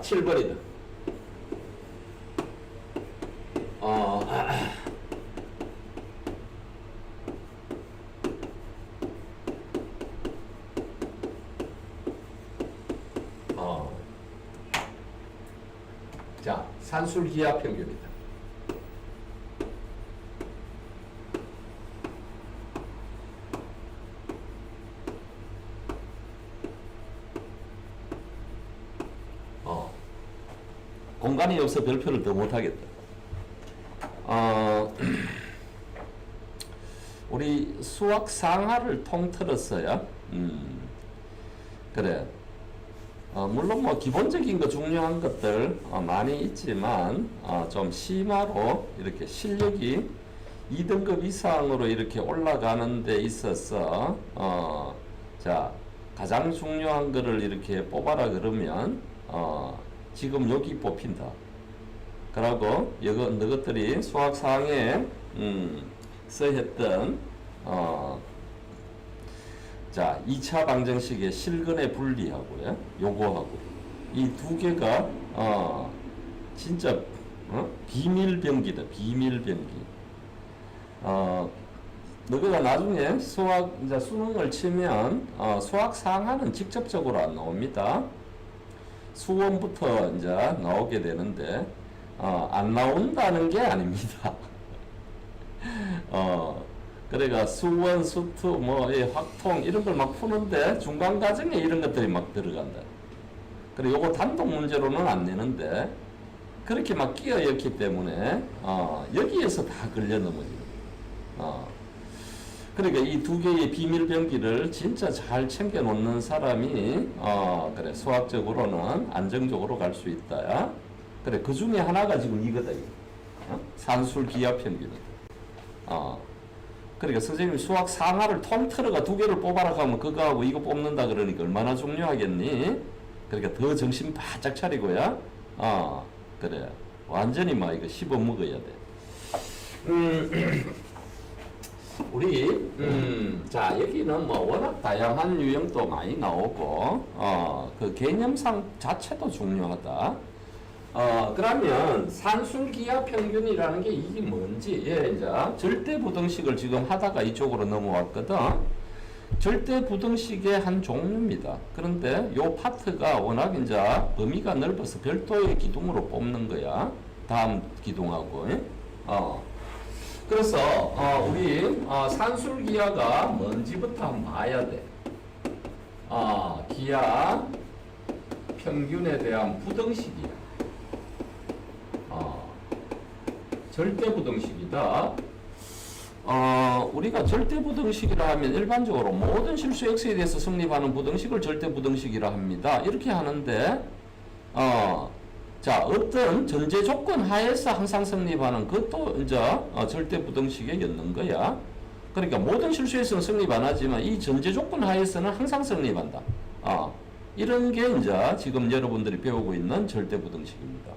자, 7번이다. 어, 어. 자, 산술기압 평균이다. 어. 공간이 없어 별표를 더 못하겠다. 어, 우리 수학 상하를 통틀었어요. 음, 그래. 어, 물론 뭐 기본적인 거 중요한 것들 어, 많이 있지만 어, 좀 심화로 이렇게 실력이 2등급 이상으로 이렇게 올라가는 데 있어서 어, 자 가장 중요한 거를 이렇게 뽑아라 그러면 어, 지금 여기 뽑힌다. 그러고 이거 너것들이 수학 상에 음, 써했던 어, 자, 2차 방정식의 실근의 분리하고요. 요거하고 이 두 개가 어 진짜 어? 비밀병기다. 비밀병기. 어 너희가 나중에 수학 이제 수능을 치면 어, 수학 상하는 직접적으로 안 나옵니다. 수원부터 이제 나오게 되는데 어, 안 나온다는 게 아닙니다. 어, 그러니까 수원, 수투, 뭐, 이 확통 이런 걸 막 푸는데 중간 과정에 이런 것들이 막 들어간다. 그리고 요거 단독 문제로는 안 내는데 그렇게 막 끼어였기 때문에 어, 여기에서 다 걸려 넘어지는 어. 그러니까 이 두 개의 비밀 병기를 진짜 잘 챙겨 놓는 사람이 어, 그래 수학적으로는 안정적으로 갈 수 있다. 그래 그 중에 하나가 지금 이거다. 이거. 어? 산술 기압 평균이. 어. 그러니까 선생님이 수학 상하를 통틀어가 두 개를 뽑아라 하면 그거하고 이거 뽑는다 그러니까 얼마나 중요하겠니? 그러니까 더 정신 바짝 차리고야. 어, 그래. 완전히 막 이거 씹어 먹어야 돼. 음, 우리, 음, 자, 여기는 뭐 워낙 다양한 유형도 많이 나오고, 어, 그 개념상 자체도 중요하다. 어, 그러면 산술기압 평균이라는 게 이게 뭔지, 예, 이제 절대 부등식을 지금 하다가 이쪽으로 넘어왔거든. 절대 부등식의 한 종류입니다. 그런데 요 파트가 워낙 이제 범위가 넓어서 별도의 기둥으로 뽑는 거야. 다음 기둥하고, 예? 어. 그래서, 어, 우리, 어, 산술기압가 뭔지부터 한번 봐야 돼. 어, 기압 평균에 대한 부등식이야. 어, 절대부등식이다. 어, 우리가 절대부등식이라 하면 일반적으로 모든 실수 x에 대해서 성립하는 부등식을 절대부등식이라 합니다. 이렇게 하는데, 어, 자, 어떤 전제 조건 하에서 항상 성립하는 그것도 이제 어, 절대부등식에 였는 거야. 그러니까 모든 실수에서는 성립 안 하지만 이 전제 조건 하에서는 항상 성립한다. 어, 이런 게 이제 지금 여러분들이 배우고 있는 절대부등식입니다.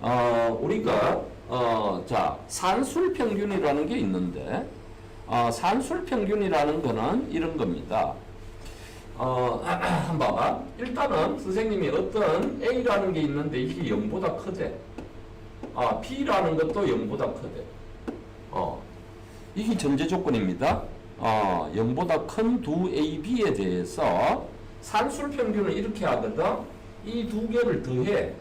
어, 우리가, 어, 자, 산술 평균이라는 게 있는데, 어, 산술 평균이라는 거는 이런 겁니다. 어, 한번 봐봐. 일단은 선생님이 어떤 A라는 게 있는데 이게 0보다 크대. 아, B라는 것도 0보다 크대. 어, 이게 전제 조건입니다. 어, 0보다 큰 두 A, B에 대해서 산술 평균을 이렇게 하거든. 이 두 개를 더해.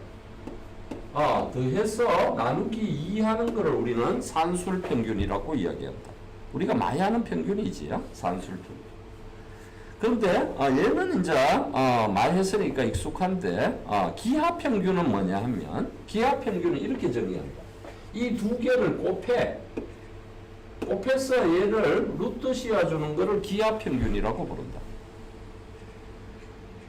어, 더해서 나누기 2 하는 거를 우리는 산술 평균이라고 이야기한다. 우리가 많이 하는 평균이지, 산술 평균. 그런데 어, 얘는 이제 어, 많이 했으니까 익숙한데 어, 기하 평균은 뭐냐 하면 기하 평균은 이렇게 정의한다. 이 두 개를 곱해. 곱해서 얘를 루트 씌워주는 거를 기하 평균이라고 부른다.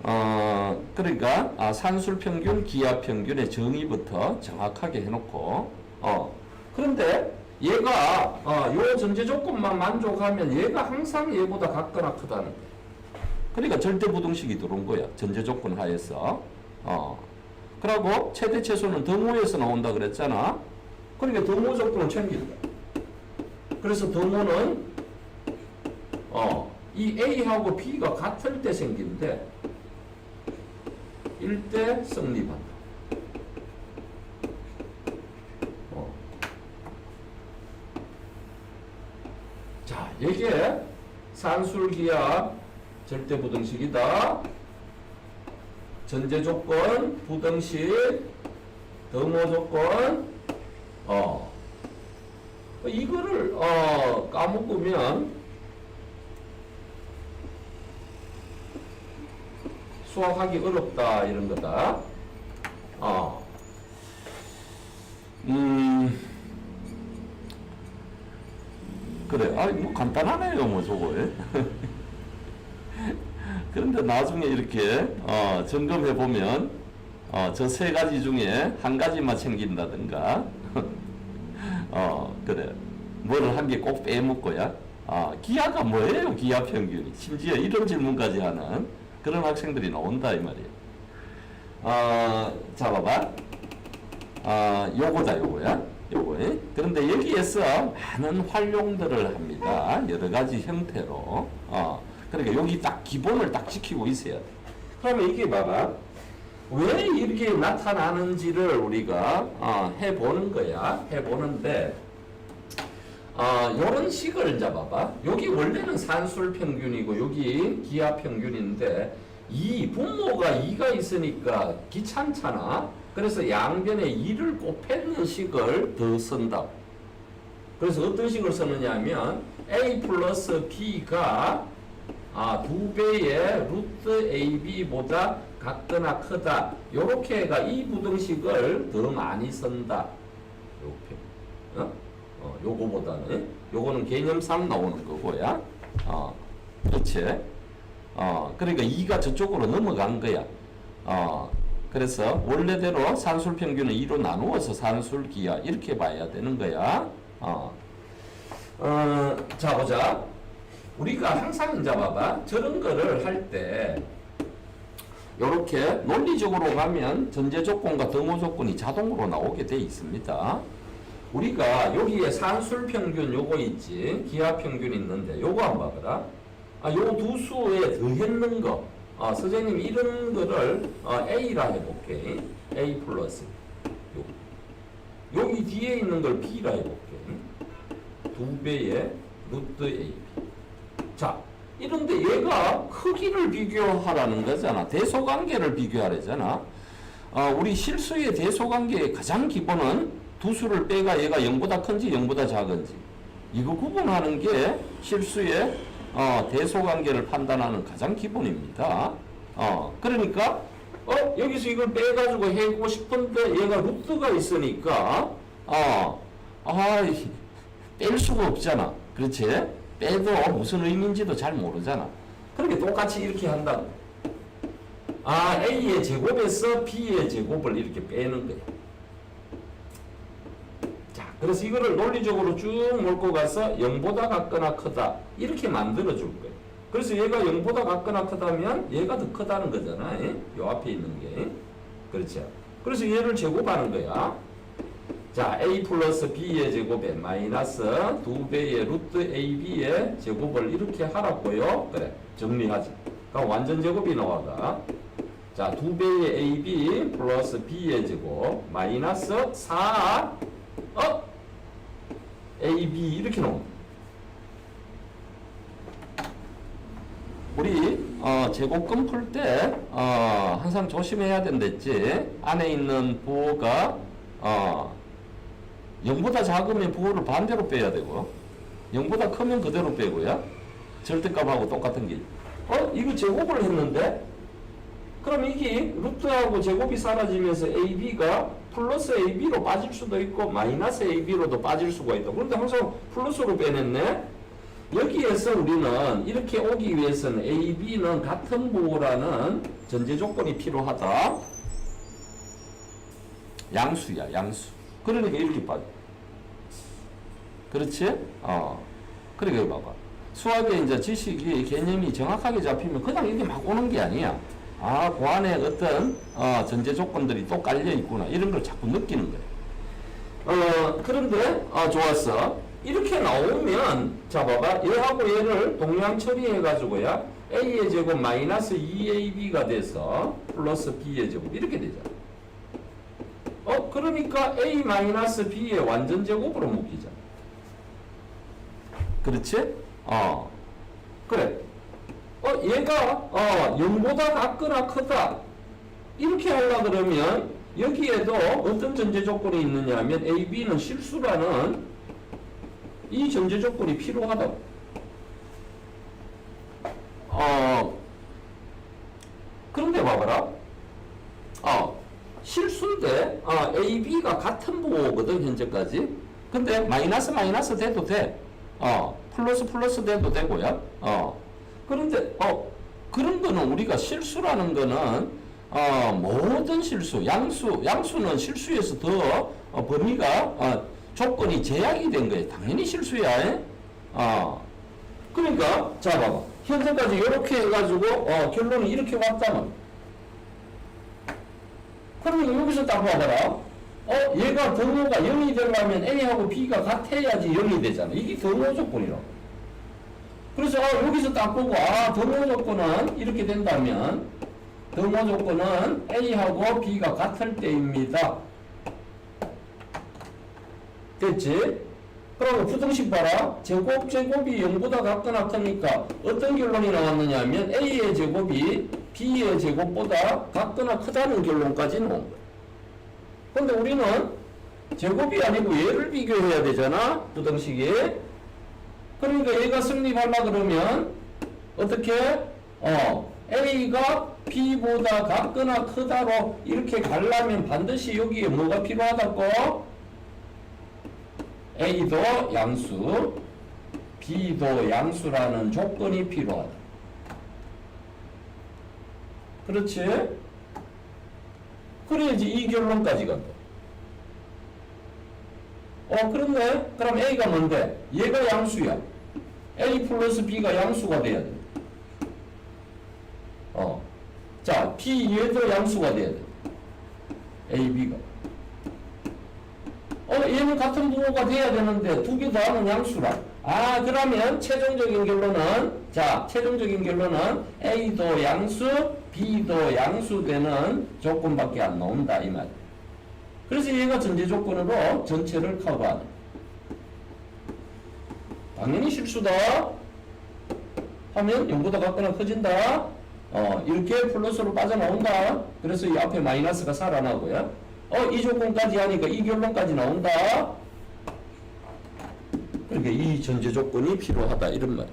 어, 그러니까 아, 산술 평균, 기하 평균의 정의부터 정확하게 해놓고 어, 그런데 얘가 어, 요 전제 조건만 만족하면 얘가 항상 얘보다 같거나 크다는 거야. 그러니까 절대 부등식이 들어온 거야. 전제 조건 하에서. 어. 그러고 최대 최소는 등호에서 나온다 그랬잖아. 그러니까 등호 조건은 챙긴다. 그래서 등호는 어, 이 A하고 B가 같을 때 생긴데 일때 성립한다. 어. 자, 이게 산술기하 절대 부등식이다. 전제 조건, 부등식, 등호 조건, 어. 이거를, 어, 까먹으면 수학하기 어렵다, 이런 거다. 어. 음. 그래, 아, 뭐 간단하네요, 뭐 저거. 그런데 나중에 이렇게 어, 점검해 보면 어, 저 세 가지 중에 한 가지만 챙긴다든가, 어 그래, 뭐를 한 개 꼭 빼먹고야. 아, 기하가 뭐예요, 기하 평균이? 심지어 이런 질문까지 하는 그런 학생들이 나온다 이 말이에요. 어, 자 봐봐. 아, 요거다 요거야. 요거. 예? 그런데 여기에서 많은 활용들을 합니다. 여러 가지 형태로. 어, 그러니까 여기 딱 기본을 딱 지키고 있어야 돼. 그러면 이게 봐봐. 왜 이렇게 나타나는지를 우리가 어, 해보는 거야. 해보는데 어, 요런 식을 잡아봐. 여기 원래는 산술 평균이고 여기 기하 평균인데 이 분모가 2가 있으니까 귀찮잖아. 그래서 양변에 2를 곱했는 식을 더 쓴다. 그래서 어떤 식을 쓰느냐 하면 a 플러스 b가 아, 두 배의 루트 ab보다 같거나 크다. 요렇게가 이 부등식을 더 많이 쓴다. 요렇게. 어? 어, 요거보다는 요거는 개념상 나오는 거고야. 어, 그렇지. 어, 그러니까 2가 저쪽으로 넘어간 거야. 어, 그래서 원래대로 산술 평균은 2로 나누어서 산술 기하 이렇게 봐야 되는 거야. 어. 어, 자 보자. 우리가 항상 이제 봐봐. 저런 거를 할때 요렇게 논리적으로 가면 전제 조건과 등호 조건이 자동으로 나오게 돼 있습니다. 우리가 여기에 산술 평균 요거 있지. 기하 평균 있는데 요거 한번 봐봐라. 아, 요 두 수에 더했는 거. 아, 선생님 이런 거를 어, A라 해볼게. A 플러스. 요. 여기 뒤에 있는 걸 B라 해볼게. 두 배의 루트 AB. 자, 이런데 얘가 크기를 비교하라는 거잖아. 대소관계를 비교하라잖아. 어, 우리 실수의 대소관계의 가장 기본은 두 수를 빼가 얘가 0보다 큰지 0보다 작은지. 이거 구분하는 게 실수의 어, 대소관계를 판단하는 가장 기본입니다. 어, 그러니까 어, 여기서 이걸 빼가지고 해고 싶은데 얘가 루트가 있으니까 어, 아, 뺄 수가 없잖아. 그렇지? 빼도 무슨 의미인지도 잘 모르잖아. 그렇게 똑같이 이렇게 한다. 아, A의 제곱에서 B의 제곱을 이렇게 빼는 거야. 자, 그래서 이거를 논리적으로 쭉 몰고 가서 0보다 같거나 크다. 이렇게 만들어 줄 거야. 그래서 얘가 0보다 같거나 크다면 얘가 더 크다는 거잖아. 예? 요 앞에 있는 게. 그렇죠. 그래서 얘를 제곱하는 거야. 자, a 플러스 b의 제곱에 마이너스 두 배의 루트 ab의 제곱을 이렇게 하라고요. 그래, 정리하자. 그럼 완전 제곱이 나와가. 자, 두 배의 ab 플러스 b의 제곱 마이너스 4 어? Ab 이렇게 나옵니다. 우리 어, 제곱금 풀때 어, 항상 조심해야 된댔지. 안에 있는 부호가 어, 0보다 작으면 부호를 반대로 빼야 되고 0보다 크면 그대로 빼고요. 절대값하고 똑같은 게. 어? 이거 제곱을 했는데? 그럼 이게 루트하고 제곱이 사라지면서 AB가 플러스 AB로 빠질 수도 있고 마이너스 AB로도 빠질 수가 있다. 그런데 항상 플러스로 빼냈네? 여기에서 우리는 이렇게 오기 위해서는 AB는 같은 부호라는 전제 조건이 필요하다. 양수야, 양수. 그러니까 이렇게 빠져. 그렇지? 어. 그러니까 이거 봐봐. 수학의 이제 지식이 개념이 정확하게 잡히면 그냥 이게 막 오는 게 아니야. 아, 그 안에 어떤 어, 전제 조건들이 또 깔려 있구나. 이런 걸 자꾸 느끼는 거야. 어, 그런데 어, 좋았어. 이렇게 나오면 자 봐봐. 얘하고 얘를 동량 처리해 가지고야 a의 제곱 마이너스 2ab가 돼서 플러스 b의 제곱 이렇게 되잖아. 어 그러니까 a 마이너스 b의 완전 제곱으로 묶이잖아. 그렇지? 어 그래. 어 얘가 어 0보다 작거나 크다 이렇게 하려 그러면 여기에도 어떤 전제 조건이 있느냐 하면 a, b는 실수라는 이 전제 조건이 필요하다고. 어, 그런데 봐봐라. 어, 실수인데, 어, A, B가 같은 부호거든, 현재까지. 근데 마이너스 마이너스 돼도 돼. 어, 플러스 플러스 돼도 되고요. 어, 그런데, 어, 그런 거는 우리가 실수라는 거는, 어, 모든 실수, 양수, 양수는 실수에서 더 어, 범위가, 어, 조건이 제약이 된 거예요. 당연히 실수야. 에? 어, 그러니까 자 봐봐 현재까지 이렇게 해가지고 어, 결론이 이렇게 왔다면 그러면 여기서 딱 봐봐라 어 얘가 등호가 0이 되려면 A하고 B가 같아야지 0이 되잖아 이게 등호 조건이라고 그래서 어, 여기서 딱 보고 아 등호 조건은 이렇게 된다면 등호 조건은 A하고 B가 같을 때입니다 됐지? 그러면 부등식 봐라. 제곱 제곱이 0보다 같거나 크니까 어떤 결론이 나왔느냐 하면 A의 제곱이 B의 제곱보다 같거나 크다는 결론까지 나온 거야. 근데 우리는 제곱이 아니고 얘를 비교해야 되잖아. 부등식이. 그러니까 얘가 성립하려 그러면 어떻게? 어, A가 B보다 같거나 크다로 이렇게 가려면 반드시 여기에 뭐가 필요하다고? A도 양수, B도 양수라는 조건이 필요하다. 그렇지? 그래야지 이 결론까지 간다. 어, 그런데 그럼 A가 뭔데? 얘가 양수야. A 플러스 B가 양수가 돼야 돼. 어. 자, B 얘도 양수가 돼야 돼. A, B가. 어, 얘는 같은 부호가 돼야 되는데 두개 더하면 양수라. 아, 그러면 최종적인 결론은 자, 최종적인 결론은 A도 양수, B도 양수 되는 조건밖에 안 나온다 이 말. 그래서 얘가 전제 조건으로 전체를 커버하는. 당연히 실수다. 하면 0보다 같거나 커진다. 어, 이렇게 플러스로 빠져나온다. 그래서 이 앞에 마이너스가 살아나고요. 어, 이 조건까지 하니까 이 결론까지 나온다. 그러니까 이 전제 조건이 필요하다 이런 말.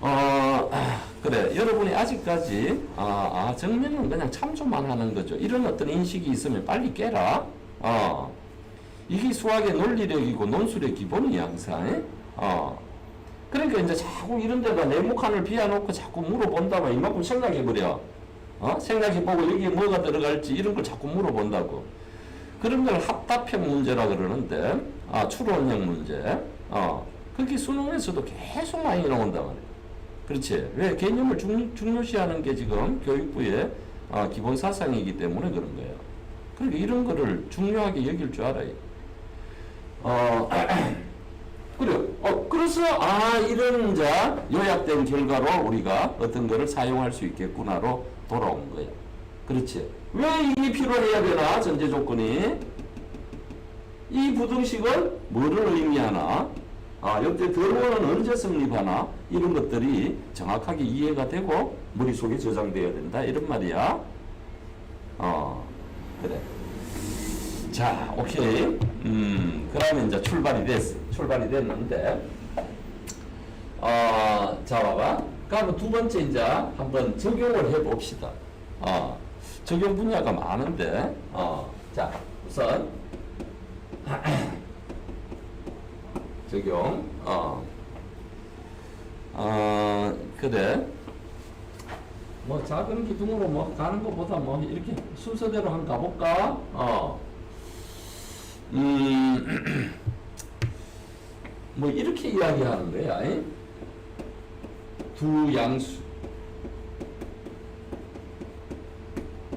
어, 여러분이 아직까지 아, 아, 정면은 그냥 참조만 하는 거죠. 이런 어떤 인식이 있으면 빨리 깨라. 어. 이게 수학의 논리력이고 논술의 기본이야 항상. 에? 어. 그러니까 이제 자꾸 이런 데다 네모칸을 비워놓고 자꾸 물어본다면 이만큼 생각해버려. 어? 생각해보고 여기에 뭐가 들어갈지 이런 걸 자꾸 물어본다고. 그런 걸 합답형 문제라 그러는데, 아, 추론형 문제. 어. 그게 수능에서도 계속 많이 나온단 말이야. 그렇지. 왜? 개념을 중, 중요시하는 게 지금 교육부의 아, 기본 사상이기 때문에 그런 거예요. 그러니까 이런 거를 중요하게 여길 줄 알아요. 어, 그래요. 어, 그래서, 아, 이런 자, 요약된 결과로 우리가 어떤 거를 사용할 수 있겠구나로 돌아온 거야. 그렇지. 왜 이게 필요해야 되나, 전제 조건이? 이 부등식은 뭐를 의미하나? 아, 이때 들어오는 언제 성립하나? 이런 것들이 정확하게 이해가 되고 머릿속에 저장돼야 된다. 이런 말이야. 어, 그래. 자, 오케이. 음, 그러면 이제 출발이 됐어. 출발이 됐는데, 어, 자, 봐봐. 그러면 두 번째 이제 한번 적용을 해 봅시다. 어, 적용 분야가 많은데, 어, 자, 우선, 적용, 어, 어, 그래. 뭐 작은 기둥으로 뭐 가는 것보다 뭐 이렇게 순서대로 한번 가볼까? 어. 음, 뭐 이렇게 이야기하는 거야. 이? 두 양수.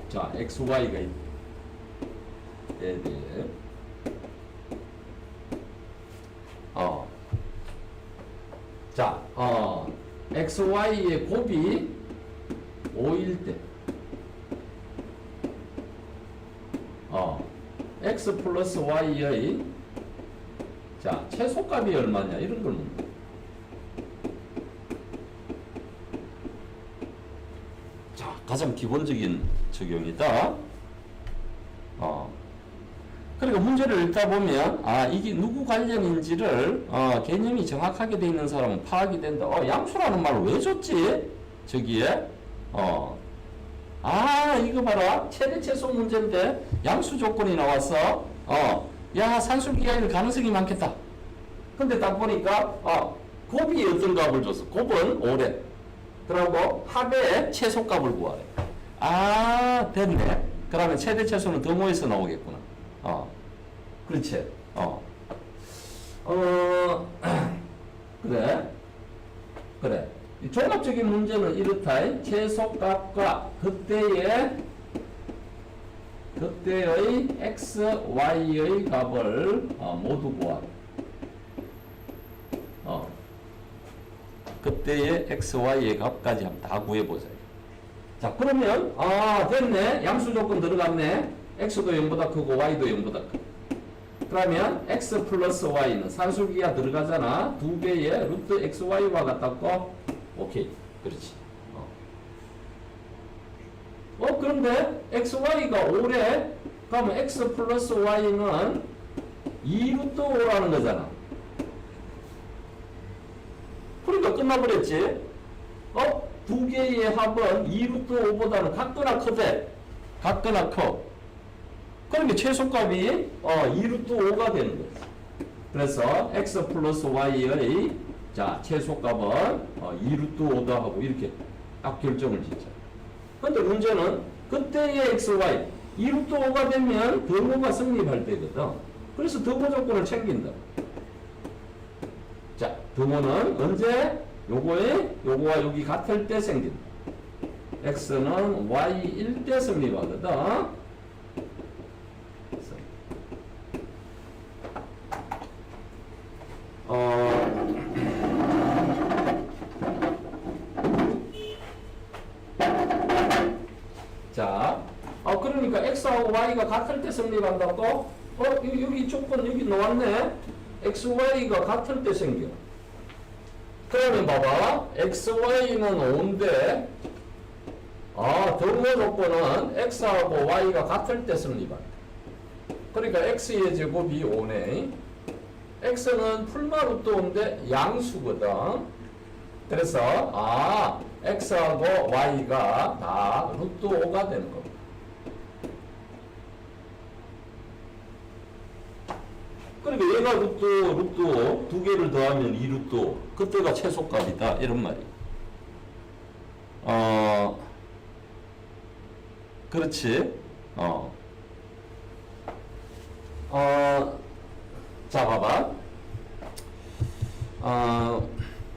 자, x, y가 있. 에대해. 어. 자, 어. Xy의 곱이 5일 때 어, x 플러스 y의 자 최소값이 얼마냐 이런 걸 묻는 거야. 자 가장 기본적인 적용이다. 어. 그리고 문제를 읽다 보면 아 이게 누구 관련인지를 어, 개념이 정확하게 돼 있는 사람은 파악이 된다. 어 양수라는 말을 왜 줬지? 저기에 어. 아 이거 봐라 최대 최소 문제인데 양수 조건이 나왔어. 어. 야 산술기하일 가능성이 많겠다. 근데 딱 보니까 어 곱이 어떤 값을 줬어? 곱은 5래. 그리고 합의 최소값을 구하래. 아 됐네. 그러면 최대 최소는 더모에서 나오겠구나. 어, 그렇지. 어, 어, 그래, 그래. 이 종합적인 문제는 이렇다. 최소값과 그때의 그때의 x, y의 값을 어, 모두 구하라. 어, 그때의 x, y의 값까지 한번 다 구해보자. 자, 그러면 아 됐네. 양수 조건 들어갔네. x도 0보다 크고 y도 0보다 크고. 그러면 x 플러스 y는 산술기가 들어가잖아. 두 배의 루트 xy와 같았고 오케이. 그렇지. 어, 어 그런데 xy가 5래. 그러면 x 플러스 y는 2루트 5라는 거잖아. 그러니까 끝나버렸지. 어? 두 개의 합은 2루트 5보다는 같거나 크대. 같거나 커. 그러니까 최소값이 어, 2루트 5가 되는 거지. 그래서 x 플러스 y의 자 최소값은 어, 2루트 5다 하고 이렇게 딱 결정을 짓자. 근데 문제는 그때의 x, y 2루트 5가 되면 등호가 성립할 때거든. 그래서 등호 조건을 챙긴다. 자, 등호는 언제? 요거에 요거와 여기 같을 때 생긴다. x는 y1 때 성립하거든. 그래서 어, 자, 어 그러니까 x하고 y가 같을 때 성립한다고? 어 여기, 조건 여기 나왔네. x, y가 같을 때 생겨. 그러면 봐봐. x, y는 5인데 아, 등호 조건은 x하고 y가 같을 때 성립한다. 그러니까 x의 제곱이 5네. x는 풀마 루트 5인데 양수거든. 그래서 아, x하고 y가 다 루트 5가 되는 겁니다. 그러니까 얘가 루또, 루또, 두 개를 더하면 2루또, 그때가 최소값이다 이런 말이에요. 어, 그렇지. 어. 어, 자, 봐봐. 어,